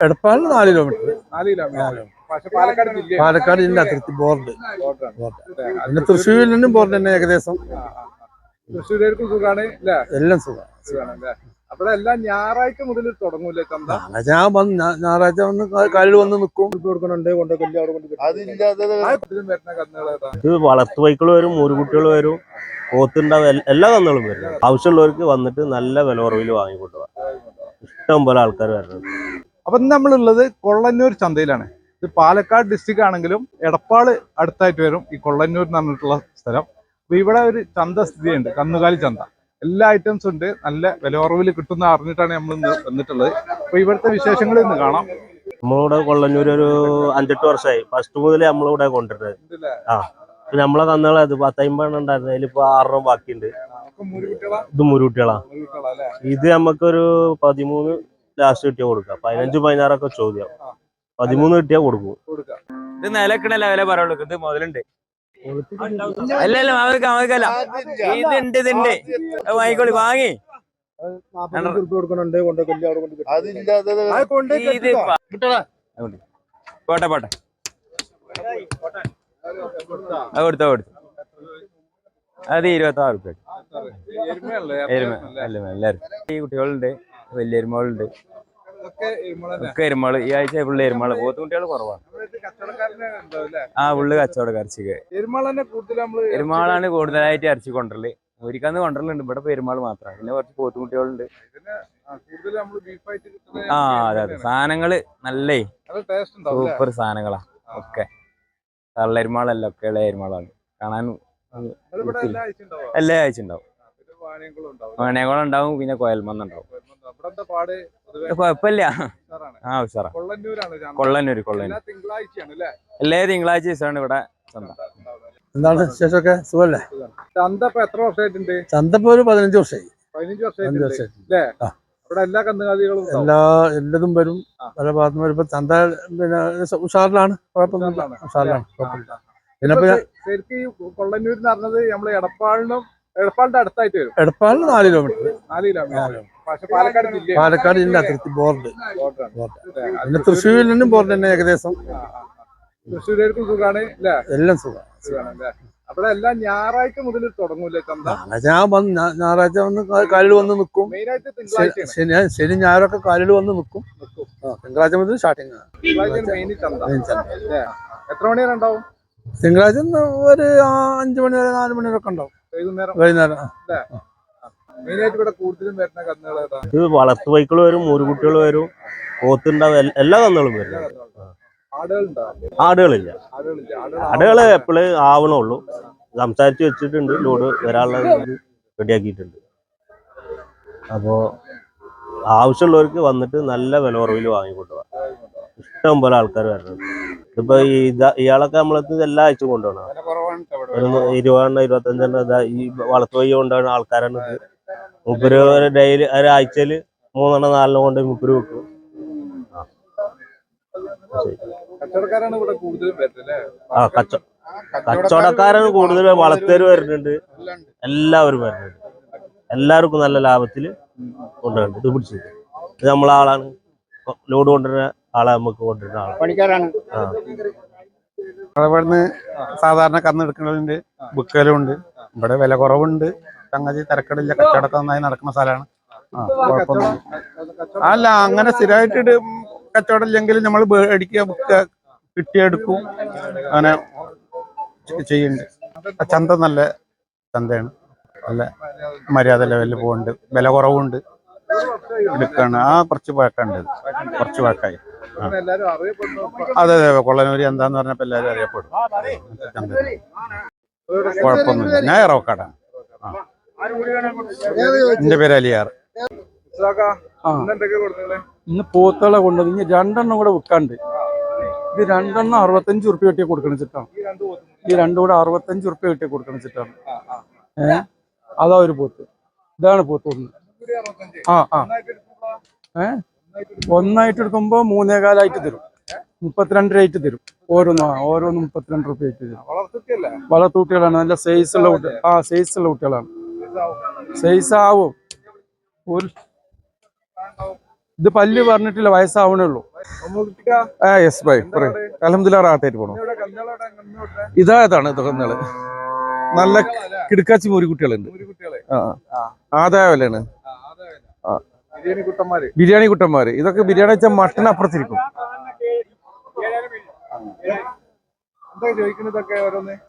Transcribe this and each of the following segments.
എടപ്പാളിന് നാല് കിലോമീറ്റർ നാല് കിലോമീറ്റർ പക്ഷെ പാലക്കാട് ജില്ല അതിർത്തി ബോർഡ് പിന്നെ തൃശ്ശൂരിൽ നിന്നും ബോർഡ് തന്നെ ഏകദേശം. തൃശ്ശൂരേക്കും സുഖാണ് എല്ലാം സുഖം. സുഖാണ് അല്ലേ അവിടെ എല്ലാം ഞായറാഴ്ച മുതൽ തുടങ്ങൂലേ ചന്ത? ഞാൻ വന്ന് ഞായറാഴ്ച വന്ന് കാലിൽ വന്ന് നിൽക്കും കൊടുക്കണുണ്ട് കൊണ്ടുപോയി അവിടെ കൊണ്ട് ഇത് വളർത്തു വൈക്കൾ വരും മൂരുകുട്ടികൾ വരും പോത്തുണ്ടാവും എല്ലാ കന്നുകളും വരും. ആവശ്യമുള്ളവർക്ക് വന്നിട്ട് നല്ല വില കുറവിൽ വാങ്ങിക്കൊണ്ടുപോകാം. ഇഷ്ടം പോലെ ആൾക്കാർ വരുന്നുണ്ട്. അപ്പൊ നമ്മളുള്ളത് കൊള്ളന്നൂർ ചന്തയിലാണ്. ഇത് പാലക്കാട് ഡിസ്ട്രിക്ട് ആണെങ്കിലും എടപ്പാൾ അടുത്തായിട്ട് വരും ഈ കൊള്ളന്നൂർ എന്ന് പറഞ്ഞിട്ടുള്ള സ്ഥലം. അപ്പൊ ഇവിടെ ഒരു ചന്ത സ്ഥിതിയുണ്ട് കന്നുകാലി ചന്ത. എല്ലാ ഐറ്റംസും ഉണ്ട് നല്ല വില കുറവിൽ കിട്ടുന്ന അറിഞ്ഞിട്ടാണ് നമ്മൾ ഇന്ന് വന്നിട്ടുള്ളത്. അപ്പൊ ഇവിടുത്തെ വിശേഷങ്ങൾ ഇന്ന് കാണാം. നമ്മളിവിടെ കൊള്ളന്നൂർ ഒരു അഞ്ചെട്ട് വർഷമായി. ഫസ്റ്റ് മുതൽ നമ്മളിവിടെ കൊണ്ടുവരുന്നത് ആ നമ്മളെ കന്നുകൾ അത് പത്തമ്പതെണ്ണം ഉണ്ടായിരുന്നു. അതിലിപ്പോ ആറെണ്ണം ബാക്കിയുണ്ട്. ഇത് മുരുകുട്ടികളാ. ഇത് നമുക്കൊരു പതിമൂന്ന് ലാസ്റ്റ് കിട്ടിയ കൊടുക്കാം പതിനഞ്ച് പതിനാറൊക്കെ ചോദ്യം. പതിമൂന്ന് കിട്ടിയാ കൊടുക്കും. ഇത് നിലക്കണ വില പറയുള്ളൂ. ഇത് മുതലുണ്ട്. അല്ല. അല്ല അവർക്ക് അവർക്കല്ല ഇതുണ്ട് ഇതുണ്ട് വാങ്ങിക്കോളി വാങ്ങി. പോട്ടെ പോട്ടെ. അത് കൊടുത്തോ കൊടുത്തു. അത് ഇരുപത്തി ആറ് റുപ്യ എരുമ എല്ലാവരും ഈ കുട്ടികളുണ്ട്. വലിയ എരുമകളുണ്ട് ഒക്കെ എരുമകൾ ഈ ആഴ്ച ഫുള്ള് എരുമകൾ പോത്ത് കുട്ടികൾ കുറവാണ്. ആ ഫുള്ള് കച്ചവട ചിക എരുമാൾ തന്നെ കൂടുതൽ നമ്മൾ പെരുമാളാണ് കൂടുതലായിട്ട് ഇറച്ചി കൊണ്ടുവരൽ ഒരിക്കന്ന് കൊണ്ടുവരലുണ്ട് ഇവിടെ പെരുമാൾ മാത്രമാണ് പിന്നെ കുറച്ച് പോത്തുകുട്ടികളുണ്ട് ആ, അതെ അതെ. സാധനങ്ങൾ നല്ലേ? സൂപ്പർ സാധനങ്ങളാ. ഒക്കെ. തള്ളരുമാളല്ല ഒക്കെ ഉള്ള എരുമാളാണ്. കാണാൻ എല്ലാ ആഴ്ച ഉണ്ടാവും. വാണിയംകുളം ഉണ്ടാവും പിന്നെ കോയൽമന്ന് കുഴപ്പമില്ല. ആ ഉഷാറാ. കൊള്ളന്നൂര് കൊള്ളന്നൂർ എല്ലാ തിങ്കളാഴ്ച ദിവസമാണ് ഇവിടെ ചന്ത എന്താണ് ശേഷമൊക്കെ സുഖല്ലേ ചന്ത ഇപ്പൊ എത്ര വർഷമായിട്ടുണ്ട്? ചന്ത ഇപ്പൊ ഒരു പതിനഞ്ച് വർഷമായി. പതിനഞ്ച് വർഷമായിട്ടുണ്ട്. ഇവിടെ എല്ലാ കന്നുകാലികളും എല്ലാ എല്ലതും വരും. പല ഭാഗത്തും വരും. ഇപ്പൊ ചന്ത പിന്നെ ഉഷാറിലാണ്. കുഴപ്പമൊന്നുമില്ല. ഉഷാറിലാണ്. കുഴപ്പമില്ല. പിന്നെ ശരിക്കും ഈ കൊള്ളന്നൂർ എന്ന് പറഞ്ഞത് നമ്മൾ എടപ്പാളിനും എടപ്പാളിന്റെ അടുത്തായിട്ട് വരും. എടപ്പാളിന് നാല് കിലോമീറ്റർ. നാല് കിലോമീറ്റർ. പാലക്കാട് ജില്ല അതിർത്തി ബോർഡ്. പിന്നെ തൃശ്ശൂരിൽ നിന്നും ബോർഡ് തന്നെ ഏകദേശം. സുഖാണ് എല്ലാം സുഖം. സുഖാണ് അല്ലേ അവിടെ എല്ലാം ഞായറാഴ്ച മുതൽ തുടങ്ങൂലേ ചന്ത? ഞായറാഴ്ച ഞാൻ വന്ന് ഞായറാഴ്ച വന്ന് കാ- കാലിൽ വന്ന് നിൽക്കും ശനി ഞായറൊക്കെ കാലിൽ വന്ന് നിൽക്കും തിങ്കളാഴ്ച മുതൽ സ്റ്റാർട്ടിങ് എത്ര മണി വരെ ഉണ്ടാവും തിങ്കളാഴ്ച ഒരു അഞ്ചു അഞ്ച് മണി വരെ നാല് മണി വരെ ഒക്കെ ഉണ്ടാവും. വൈകുന്നേരം. വൈകുന്നേരം ഇവിടെ കൂടുതലും വരുന്ന കന്നുകൾ ഏതാ? ഇത് വളർത്തു വൈക്കൾ വരും മൂരുകുട്ടികൾ വരും പോത്തുണ്ടാവും എല്ലാ കന്നുകളും വരും. ആടുകളുണ്ടോ? ആടുകളില്ല. ആടുകൾ എപ്പോഴും ആവണുള്ളൂ. സംസാരിച്ച് വെച്ചിട്ടുണ്ട് ലോഡ് വരാനുള്ള റെഡിയാക്കിയിട്ടുണ്ട്. അപ്പോൾ ആവശ്യമുള്ളവർക്ക് വന്നിട്ട് നല്ല വില കുറവിൽ വാങ്ങിക്കൊണ്ടുപോകാം ഇഷ്ടം പോലെ ആൾക്കാർ വരുന്നുണ്ട് ഇപ്പൊ ഇയാളൊക്കെ നമ്മളത് എല്ലാ ആഴ്ച കൊണ്ടുപോകണം. ഇരുപതെണ്ണം ഇരുപത്തഞ്ചെണ്ണം ഈ വളർത്തു വഴി കൊണ്ടുപോകുന്ന ആൾക്കാരാണ് മുപ്പര് ഡെയിലി ഒരാഴ്ചയിൽ മൂന്നെണ്ണം നാലെണ്ണം കൊണ്ട് മുപ്പര് വെക്കും. ആ കച്ച കച്ചവടക്കാരാണ് കൂടുതൽ വളർത്തേര് വരുന്നുണ്ട്. എല്ലാവരും വരുന്നുണ്ട്. എല്ലാവർക്കും നല്ല ലാഭത്തിൽ കൊണ്ടുവരുന്നുണ്ട്. ഇത് പിടിച്ചത് ഇത് നമ്മളെ ആളാണ്. ലോഡ് കൊണ്ടുവരുന്ന ആളെ നമുക്ക് കൊണ്ടുവരുന്ന ആളാണ് പണിക്കാരാണ്. ആ. ഇവിടുന്ന് സാധാരണ കന്നെടുക്കുന്നതിന്റെ എടുക്കുന്നതിന്റെ ബുക്കലുണ്ട് ഇവിടെ വില കുറവുണ്ട്. സംഗതി തിരക്കടില്ല. കച്ചവടം നന്നായി നടക്കുന്ന സ്ഥലമാണ്. ആ കുഴപ്പമൊന്നും അല്ല അങ്ങനെ സ്ഥിരമായിട്ട് കച്ചവടം ഇല്ലെങ്കിൽ നമ്മൾ മേടിക്കുക ബുക്ക് കിട്ടിയെടുക്കും. അങ്ങനെ ചെയ്യുന്നുണ്ട്. ചന്ത നല്ല ചന്തയാണ്. നല്ല മര്യാദ ലെവലിൽ പോകുന്നുണ്ട് വില കുറവുണ്ട്. എടുക്കാണ്. ആ കുറച്ച് പാക്കുണ്ട്. കുറച്ച് പാക്കായി അതെ അതെ കൊള്ളനൂരി എന്താന്ന് പറഞ്ഞപ്പോ എല്ലാവരും അറിയപ്പെടും. കുഴപ്പമൊന്നുമില്ല. ഞാൻ ഇറവക്കാടാണ് എന്റെ പേര് അലിയാർ. ഇന്ന് പോത്തള കൊണ്ടത് ഇനി രണ്ടെണ്ണം കൂടെ വിൽക്കാണ്ട്. ഇത് രണ്ടെണ്ണം അറുപത്തഞ്ച് ഉറുപ്പ്യ കിട്ടിയ കൊടുക്കണ ചിട്ടാണ്. ഈ രണ്ട് കൂടെ അറുപത്തഞ്ച് ഉറുപ്പ്യ കിട്ടിയ കൊടുക്കണ ചിട്ടാണ്. ആ, ആ. ഏ? അതാ ഒരു പോത്ത്. ഇതാണ് പോത്ത് ഒന്ന്. ആ ആ. ഒന്നായിട്ട് എടുക്കുമ്പോ? ഏ? ഒന്നായിട്ട് എടുക്കുമ്പോ? മൂന്നേകാലായിട്ട് തരും. മുപ്പത്തിരണ്ട് റേറ്റ് തരും. ഓരോന്നും ആ, ഓരോന്നും മുപ്പത്തിരണ്ട് റുപ്യ ആയിട്ട് തരും. വളർത്തുട്ടികളാണ്. നല്ല സൈസ് ഉള്ള കുട്ടികൾ ആ സൈസ് ഉള്ള കുട്ടികളാണ്. സൈസ് ആവും ഒരു ഇത് പല്ല് പറഞ്ഞിട്ടില്ല വയസ്സാവണേ ഉള്ളൂ ആ യെസ് ബൈ പറയും. അലഹമില്ല റാത്തായിട്ട് പോണു. ഇതായതാണ് തുറന്നൾ. നല്ല കിടക്കാച്ചി മുരിക്കുട്ടികളുണ്ട് ആ. ആദായ വിലയാണ്. ബിരിയാണി കുട്ടന്മാര്. ഇതൊക്കെ ബിരിയാണി വെച്ചാൽ മട്ടൺ അപ്പുറത്തിരിക്കും.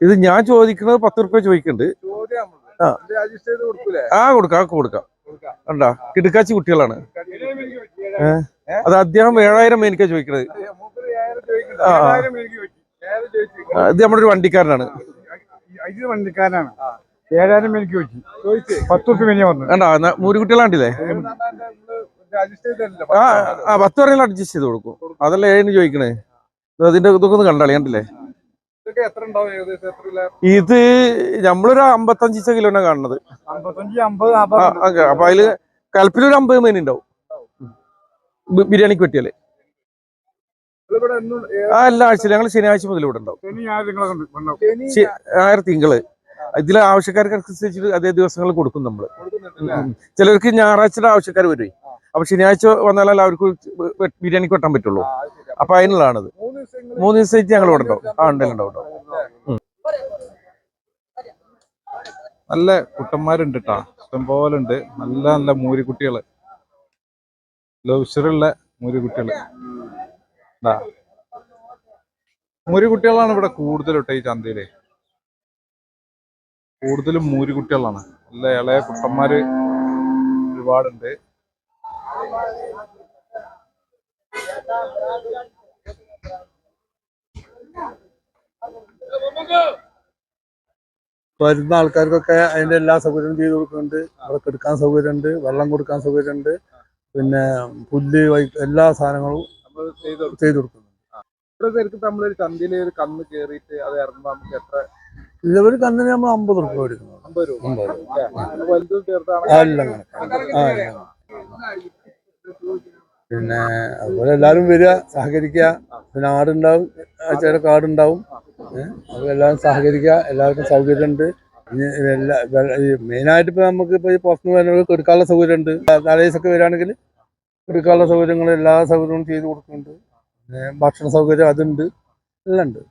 ഇത് ഞാൻ ചോദിക്കുന്നത് പത്ത് റുപ്യ ചോദിക്കുന്നുണ്ട് ആ. കൊടുക്കാം ആ കൊടുക്കാം. കണ്ടാ? കിടുക്കാച്ചി കുട്ടികളാണ്. അത് അദ്ദേഹം ഏഴായിരം മേനിക്കാ ചോദിക്കണത്. ആ. എനിക്ക്. ഇത് നമ്മുടെ ഒരു വണ്ടിക്കാരനാണ് വണ്ടിക്കാരനാണ്. ഏഴായിരം എനിക്ക് ചോദിച്ചു. പത്ത് റുപ്യ മിനിമം വന്നു അഡ്ജസ്റ്റ് ചെയ്തല്ലോ ആ ആ പത്ത് പറഞ്ഞാൽ അഡ്ജസ്റ്റ് ചെയ്ത് കൊടുക്കും. അതല്ല ഏഴിന് ചോദിക്കണേ? അതിന്റെ ഇതൊക്കെ ഒന്ന് കണ്ടാളി കണ്ടില്ലേ? ഇത് നമ്മളൊരു അമ്പത്തഞ്ച് കിലോനെ കാണുന്നത്. അപ്പൊ അതിൽ കൽപ്പിലൊരു അമ്പത് മീൻ ഉണ്ടാവും. ബിരിയാണിക്ക് പറ്റിയാൽ. ആ എല്ലാ ആഴ്ചയിലും. ഞങ്ങൾ ശനിയാഴ്ച മുതൽ ഇവിടെ ഉണ്ടാവും. ഞായർ തിങ്കൾ. ഇതിലെ ആവശ്യക്കാർക്ക് അനുസരിച്ചിട്ട് അതേ ദിവസങ്ങളിൽ കൊടുക്കും നമ്മൾ. ചിലർക്ക് ഞായറാഴ്ചയുടെ ആവശ്യക്കാർ വരുവേ. അപ്പൊ ശനിയാഴ്ച വന്നാലേ അവർക്ക് ബിരിയാണിക്ക് വെട്ടാൻ പറ്റുള്ളൂ. അപ്പൊ അതിനുള്ളതാണത്. മൂന്ന് ദിവസത്തേക്ക് ഞങ്ങൾ ഇവിടെ ഉണ്ടാവും ആ ഉണ്ടല്ലോ ഉണ്ടാവും. നല്ല കുട്ടന്മാരുണ്ട് കേട്ടാ ഇഷ്ടംപോലെ ഉണ്ട് നല്ല നല്ല മൂരിക്കുട്ടികൾ. ലൗഷറുള്ള മൂരിക്കുട്ടികൾ. ഇതാ. മൂരിക്കുട്ടികളാണ് ഇവിടെ കൂടുതൽ കേട്ടോ ഈ ചന്തയിൽ. കൂടുതലും മൂരിക്കുട്ടികളാണ്. നല്ല ഇളയ കുട്ടന്മാര് ഒരുപാടുണ്ട്. വരുന്ന ആൾക്കാർക്കൊക്കെ അതിന്റെ എല്ലാ സൗകര്യവും ചെയ്തു കൊടുക്കുന്നുണ്ട്. അവർക്ക് എടുക്കാൻ സൗകര്യമുണ്ട് വെള്ളം കൊടുക്കാൻ സൗകര്യമുണ്ട്. പിന്നെ പുല്ല് എല്ലാ സാധനങ്ങളും നമ്മൾ ചെയ്ത് കൊടുക്കുന്നുണ്ട്. നമ്മളൊരു ചന്തയിൽ ഒരു കന്ന് കേറിയിട്ട് അത് ഇറങ്ങുമ്പോൾ നമുക്ക് എത്ര ഇതൊരു കന്നിന് നമ്മൾ അമ്പത് റുപ്യ മേടിക്കുന്നു അമ്പത് രൂപ. രൂപ. അല്ലേ? പിന്നെ അതുപോലെ എല്ലാവരും വരിക സഹകരിക്കുക. പിന്നെ ആടുണ്ടാവും ചില കാടുണ്ടാവും. അത് എല്ലാവരും സഹകരിക്കുക എല്ലാവർക്കും സൗകര്യമുണ്ട് എല്ലാ മെയിനായിട്ട് ഇപ്പൊ നമുക്ക് ഇപ്പൊ ഈ പുറത്തുനിന്ന് വരുന്നവർക്ക് എടുക്കാനുള്ള സൗകര്യമുണ്ട് തലേസൊക്കെ വരികയാണെങ്കിൽ എടുക്കാനുള്ള സൗകര്യങ്ങൾ എല്ലാ സൗകര്യങ്ങളും ചെയ്തു കൊടുക്കുന്നുണ്ട്. ഭക്ഷണ സൗകര്യം അതുണ്ട് എല്ലാം ഉണ്ട്.